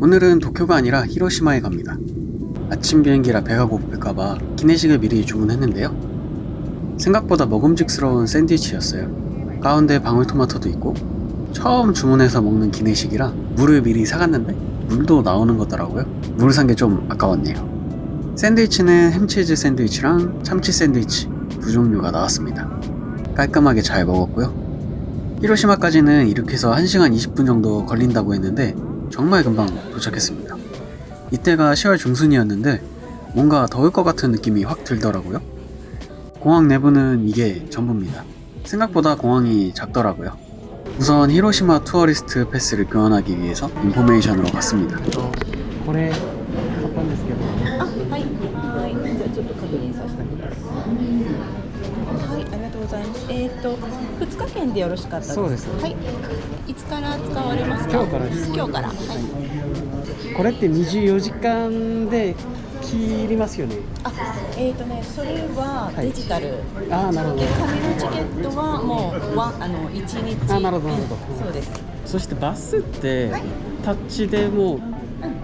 오늘은 도쿄가 아니라 히로시마에 갑니다. 아침 비행기라 배가 고플까봐 기내식을 미리 주문했는데요. 생각보다 먹음직스러운 샌드위치였어요. 가운데 방울토마토도 있고 처음 주문해서 먹는 기내식이라 물을 미리 사갔는데 물도 나오는 거더라고요. 물을 산 게 좀 아까웠네요. 샌드위치는 햄치즈 샌드위치랑 참치 샌드위치 두 종류가 나왔습니다. 깔끔하게 잘 먹었고요. 히로시마까지는 이렇게 해서 1시간 20분 정도 걸린다고 했는데 정말 금방 도착했습니다. 이때가 10월 중순이었는데 뭔가 더울 것 같은 느낌이 확 들더라고요. 공항 내부는 이게 전부입니다. 생각보다 공항이 작더라고요. 우선 히로시마 투어리스트 패스를 교환하기 위해서 인포메이션으로 갔습니다. こえっ、と、二日券でよろしかったですか。そうですはい。いつから使われますか？今日からです今日から。はい。これって24時間で切りますよね？あ、えっ、とね、それはデジタル。ああなるほどで、紙のチケットはもうワンあの一日。あなるほどなるほどうんそうです。そしてバスってはいタッチでもう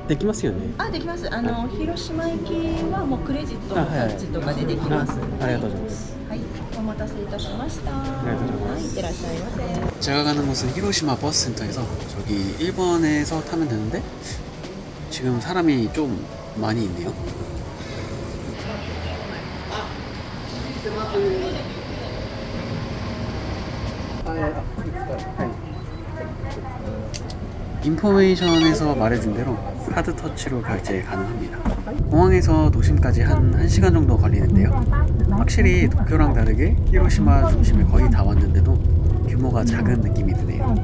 できますよね？あ、できます。あの広島行きはもうクレジットあはいはいタッチとかでできます。あありがとうございますはい、お待たせいたしました。りがとうございますはい、 제가 가는 곳은 히로시마 버스센터에서 저기 1번에서 타면 되는데 지금 사람이 좀 많이 있네요. 인포메이션에서 말해준 대로 카드 터치로 결제 가능합니다. 공항에서 도심까지 한 1시간 정도 걸리는데요. 확실히 도쿄랑 다르게 히로시마 중심에 거의 다 왔는데도 규모가 작은 느낌이 드네요.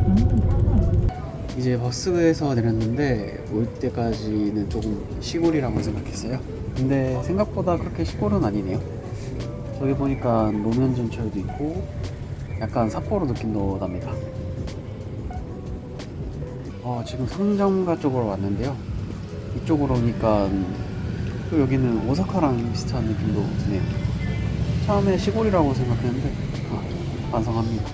이제 버스에서 내렸는데 올 때까지는 조금 시골이라고 생각했어요. 근데 생각보다 그렇게 시골은 아니네요. 저기 보니까 노면 전철도 있고 약간 삿포로 느낌도 납니다. 어, 지금 성정가 쪽으로 왔는데요. 이쪽으로 오니까 또 여기는 오사카랑 비슷한 느낌도 드네요. 처음에 시골이라고 생각했는데 아, 반성합니다.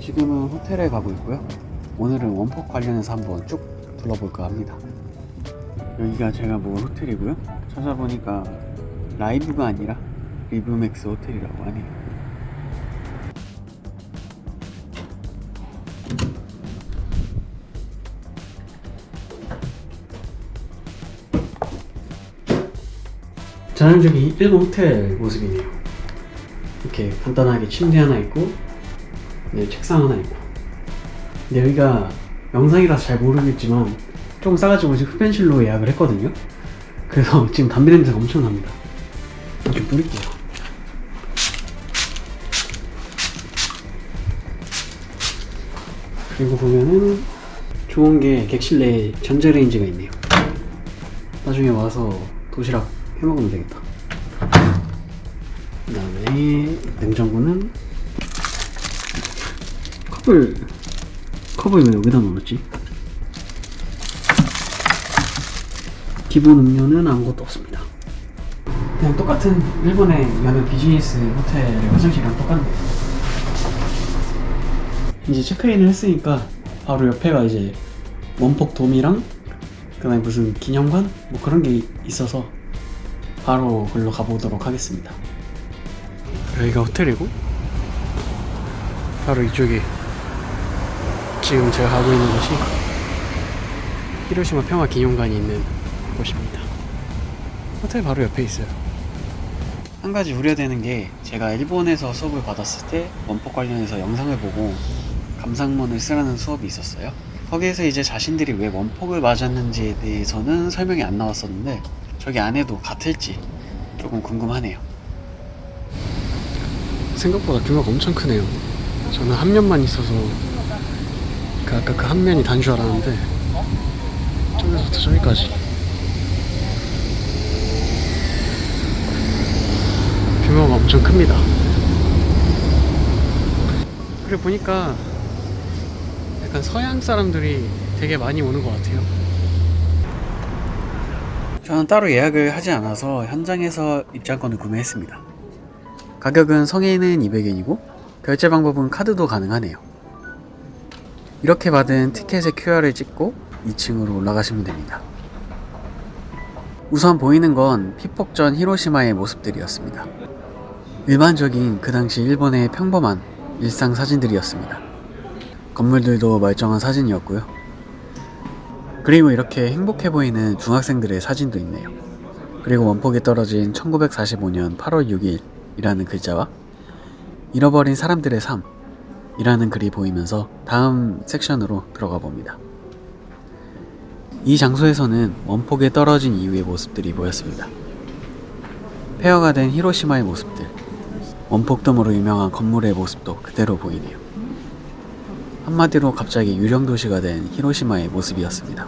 지금은 호텔에 가고 있고요. 오늘은 원폭 관련해서 한번 쭉 둘러볼까 합니다. 여기가 제가 묵은 호텔이고요. 찾아보니까 라이브가 아니라 리브맥스 호텔이라고 하네요. 전형적인 일본 호텔 모습이네요. 이렇게 간단하게 침대 하나 있고, 네, 책상 하나 있고. 근데 여기가 영상이라서 잘 모르겠지만 조금 싸가지고 지금 흡연실로 예약을 했거든요. 그래서 지금 담배 냄새가 엄청 납니다. 이렇게 뿌릴게요. 그리고 보면은 좋은 게 객실 내에 전자레인지가 있네요. 나중에 와서 도시락 해 먹으면 되겠다. 그 다음에 냉장고는 컵을 컵을 왜 여기다 넣었지? 기본 음료는 아무것도 없습니다. 그냥 똑같은 일본의 여느 비즈니스 호텔의 화장실이랑 똑같네요. 이제 체크인을 했으니까 바로 옆에가 이제 원폭 돔이랑 그다음에 무슨 기념관 뭐 그런 게 있어서 바로 글로 가보도록 하겠습니다. 여기가 호텔이고 바로 이쪽이 지금 제가 가고 있는 곳이 히로시마 평화 기념관이 있는 곳입니다. 호텔 바로 옆에 있어요. 한 가지 우려되는 게 제가 일본에서 수업을 받았을 때 원폭 관련해서 영상을 보고 감상문을 쓰라는 수업이 있었어요. 거기에서 이제 자신들이 왜 원폭을 맞았는지에 대해서는 설명이 안 나왔었는데 저기 안에도 같을지 조금 궁금하네요. 생각보다 규모가 엄청 크네요. 저는 한 면만 있어서 그 아까 그 한 면이 단 줄 알았는데 저기서부터 저기까지 규모가 엄청 큽니다. 그리고 보니까 약간 서양 사람들이 되게 많이 오는 것 같아요. 저는 따로 예약을 하지 않아서 현장에서 입장권을 구매했습니다. 가격은 성인은 200엔이고 결제 방법은 카드도 가능하네요. 이렇게 받은 티켓의 QR을 찍고 2층으로 올라가시면 됩니다. 우선 보이는 건 피폭전 히로시마의 모습들이었습니다. 일반적인 그 당시 일본의 평범한 일상 사진들이었습니다. 건물들도 멀쩡한 사진이었고요. 그리고 이렇게 행복해 보이는 중학생들의 사진도 있네요. 그리고 원폭에 떨어진 1945년 8월 6일이라는 글자와 잃어버린 사람들의 삶이라는 글이 보이면서 다음 섹션으로 들어가 봅니다. 이 장소에서는 원폭에 떨어진 이후의 모습들이 보였습니다. 폐허가 된 히로시마의 모습들, 원폭돔으로 유명한 건물의 모습도 그대로 보이네요. 한마디로 갑자기 유령 도시가 된 히로시마의 모습이었습니다.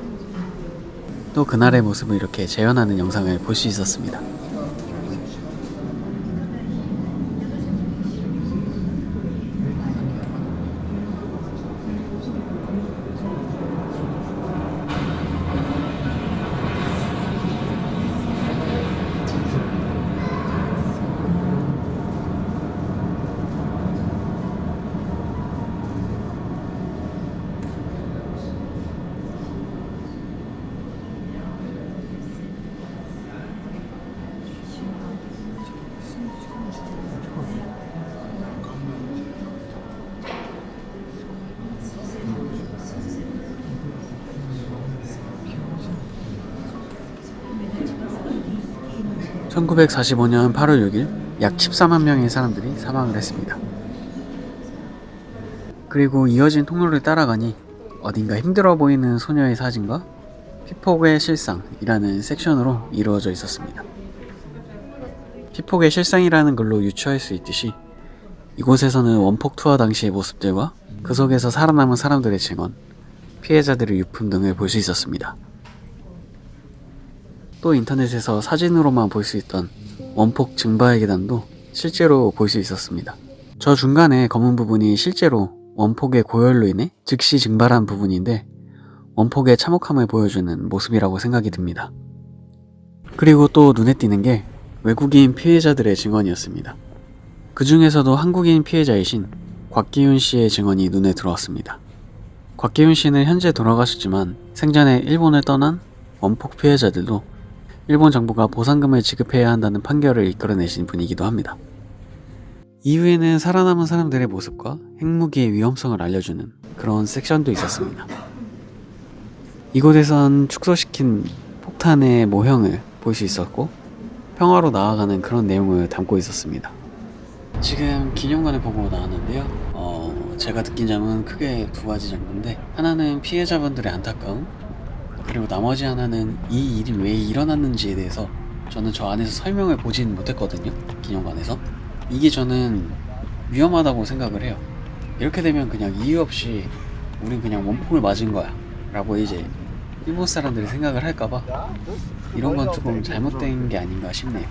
또 그날의 모습을 이렇게 재현하는 영상을 볼 수 있었습니다. (1945년 8월 6일) 약 14만 명의 사람들이 사망을 했습니다. 그리고 이어진 통로를 따라가니 어딘가 힘들어 보이는 소녀의 사진과 피폭의 실상이라는 섹션으로 이루어져 있었습니다. 피폭의 실상이라는 글로 유추할 수 있듯이 이곳에서는 원폭 투어 당시의 모습들과 그 속에서 살아남은 사람들의 증언, 피해자들의 유품 등을 볼 수 있었습니다. 또 인터넷에서 사진으로만 볼 수 있던 원폭 증바의 계단도 실제로 볼 수 있었습니다. 저 중간에 검은 부분이 실제로 원폭의 고열로 인해 즉시 증발한 부분인데 원폭의 참혹함을 보여주는 모습이라고 생각이 듭니다. 그리고 또 눈에 띄는 게 외국인 피해자들의 증언이었습니다. 그 중에서도 한국인 피해자이신 곽기훈 씨의 증언이 눈에 들어왔습니다. 곽기훈 씨는 현재 돌아가셨지만 생전에 일본을 떠난 원폭 피해자들도 일본 정부가 보상금을 지급해야 한다는 판결을 이끌어내신 분이기도 합니다. 이후에는 살아남은 사람들의 모습과 핵무기의 위험성을 알려주는 그런 섹션도 있었습니다. 이곳에선 축소시킨 폭탄의 모형을 볼 수 있었고 평화로 나아가는 그런 내용을 담고 있었습니다. 지금 기념관을 보고 나왔는데요. 어, 제가 느낀 점은 크게 두 가지 정도인데 하나는 피해자분들의 안타까움 그리고 나머지 하나는 이 일이 왜 일어났는지에 대해서 저는 저 안에서 설명을 보진 못했거든요. 기념관에서. 이게 저는 위험하다고 생각을 해요. 이렇게 되면 그냥 이유 없이 우린 그냥 원폭을 맞은 거야. 라고 이제 일본 사람들이 생각을 할까봐 이런 건 조금 잘못된 게 아닌가 싶네요.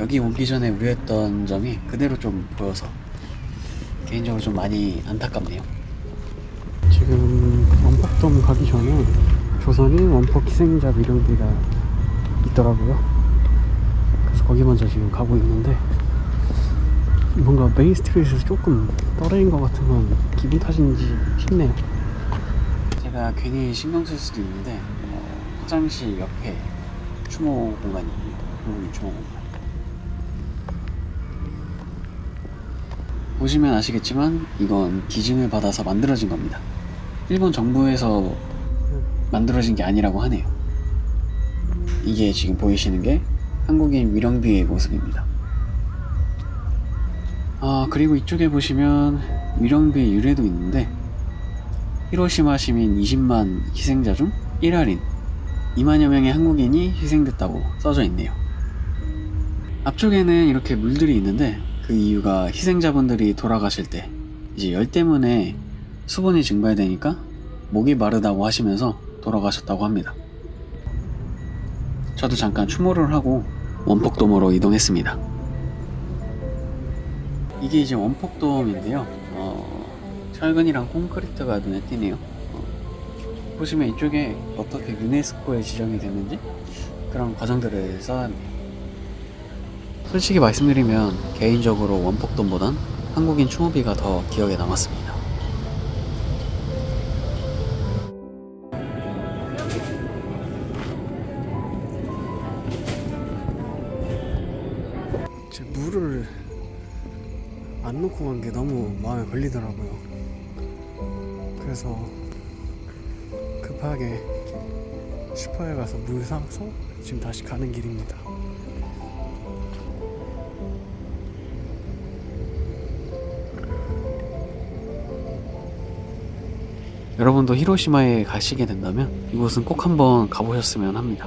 여기 오기 전에 우려했던 점이 그대로 좀 보여서 개인적으로 좀 많이 안타깝네요. 지금 원폭돔 가기 전에 조선인 원폭 희생자 미령비가 있더라고요. 그래서 거기 먼저 지금 가고 있는데 뭔가 메인 스트리트에서 조금 떨어진 것 같은 건 기분 탓인지 싶네요. 제가 괜히 신경 쓸 수도 있는데 어, 화장실 옆에 추모 공간이 있네요. 한국인 추모 공간. 보시면 아시겠지만 이건 기증을 받아서 만들어진 겁니다. 일본 정부에서 만들어진 게 아니라고 하네요. 이게 지금 보이시는 게 한국인 위령비의 모습입니다. 아 그리고 이쪽에 보시면 위령비의 유래도 있는데 히로시마 시민 20만 희생자 중 1할인 2만여 명의 한국인이 희생됐다고 써져 있네요. 앞쪽에는 이렇게 물들이 있는데 그 이유가 희생자분들이 돌아가실 때 이제 열 때문에 수분이 증발되니까 목이 마르다고 하시면서 돌아가셨다고 합니다. 저도 잠깐 추모를 하고 원폭돔으로 이동했습니다. 이게 이제 원폭돔인데요. 어, 철근이랑 콘크리트가 눈에 띄네요. 어, 보시면 이쪽에 어떻게 유네스코에 지정이 됐는지 그런 과정들을 써놨네요. 솔직히 말씀드리면 개인적으로 원폭돔보단 한국인 추모비가 더 기억에 남았습니다. 물을 안 놓고 간 게 너무 마음에 걸리더라고요. 그래서 급하게 슈퍼에 가서 물 사서 지금 다시 가는 길입니다. 여러분도 히로시마에 가시게 된다면 이곳은 꼭 한번 가보셨으면 합니다.